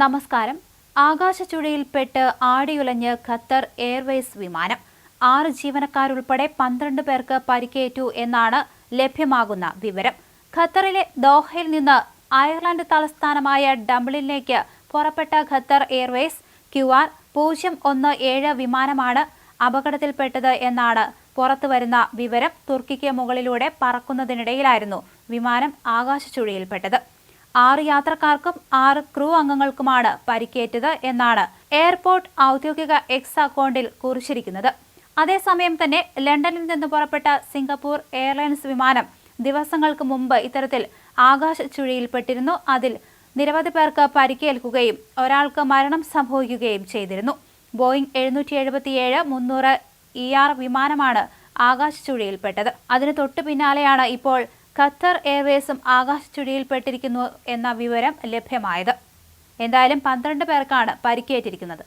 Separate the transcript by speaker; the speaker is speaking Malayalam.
Speaker 1: നമസ്കാരം. ആകാശച്ചുഴയിൽപ്പെട്ട് ആടിയുലഞ്ഞ് ഖത്തർ എയർവേസ് വിമാനം. ആറ് ജീവനക്കാരുൾപ്പെടെ പന്ത്രണ്ട് പേർക്ക് പരിക്കേറ്റു എന്നാണ് ലഭ്യമാകുന്ന വിവരം. ഖത്തറിലെ ദോഹയിൽ നിന്ന് അയർലൻഡ് തലസ്ഥാനമായ ഡംബ്ലിനിലേക്ക് പുറപ്പെട്ട ഖത്തർ എയർവേസ് ക്യു ആർ പൂജ്യം ഒന്ന് ഏഴ് വിമാനമാണ് അപകടത്തിൽപ്പെട്ടത് എന്നാണ് പുറത്തുവരുന്ന വിവരം. തുർക്കിക്ക് മുകളിലൂടെ പറക്കുന്നതിനിടയിലായിരുന്നു വിമാനം ആകാശച്ചുഴയിൽപ്പെട്ടത് ആറ് യാത്രക്കാർക്കും ആറ് ക്രൂ അംഗങ്ങൾക്കുമാണ് പരിക്കേറ്റത് എന്നാണ് എയർപോർട്ട് ഔദ്യോഗിക എക്സ് അക്കൗണ്ടിൽ കുറിച്ചിരിക്കുന്നത്. അതേസമയം തന്നെ ലണ്ടനിൽ നിന്ന് പുറപ്പെട്ട സിംഗപ്പൂർ എയർലൈൻസ് വിമാനം ദിവസങ്ങൾക്ക് മുമ്പ് ഇത്തരത്തിൽ ആകാശ ചുഴിയിൽപ്പെട്ടിരുന്നു അതിൽ നിരവധി പേർക്ക് പരിക്കേൽക്കുകയും ഒരാൾക്ക് മരണം സംഭവിക്കുകയും ചെയ്തിരുന്നു. ബോയിങ് എഴുന്നൂറ്റി എഴുപത്തിയേഴ് മുന്നൂറ് ഇ ആർ വിമാനമാണ് ആകാശ ചുഴിയിൽപ്പെട്ടത് അതിന് തൊട്ടു പിന്നാലെയാണ് ഇപ്പോൾ ഖത്തർ എയർവേസും ആകാശച്ചുഴയിൽപ്പെട്ടിരിക്കുന്നു എന്ന വിവരം ലഭ്യമായത്. എന്തായാലും പന്ത്രണ്ട് പേർക്കാണ് പരിക്കേറ്റിരിക്കുന്നത്.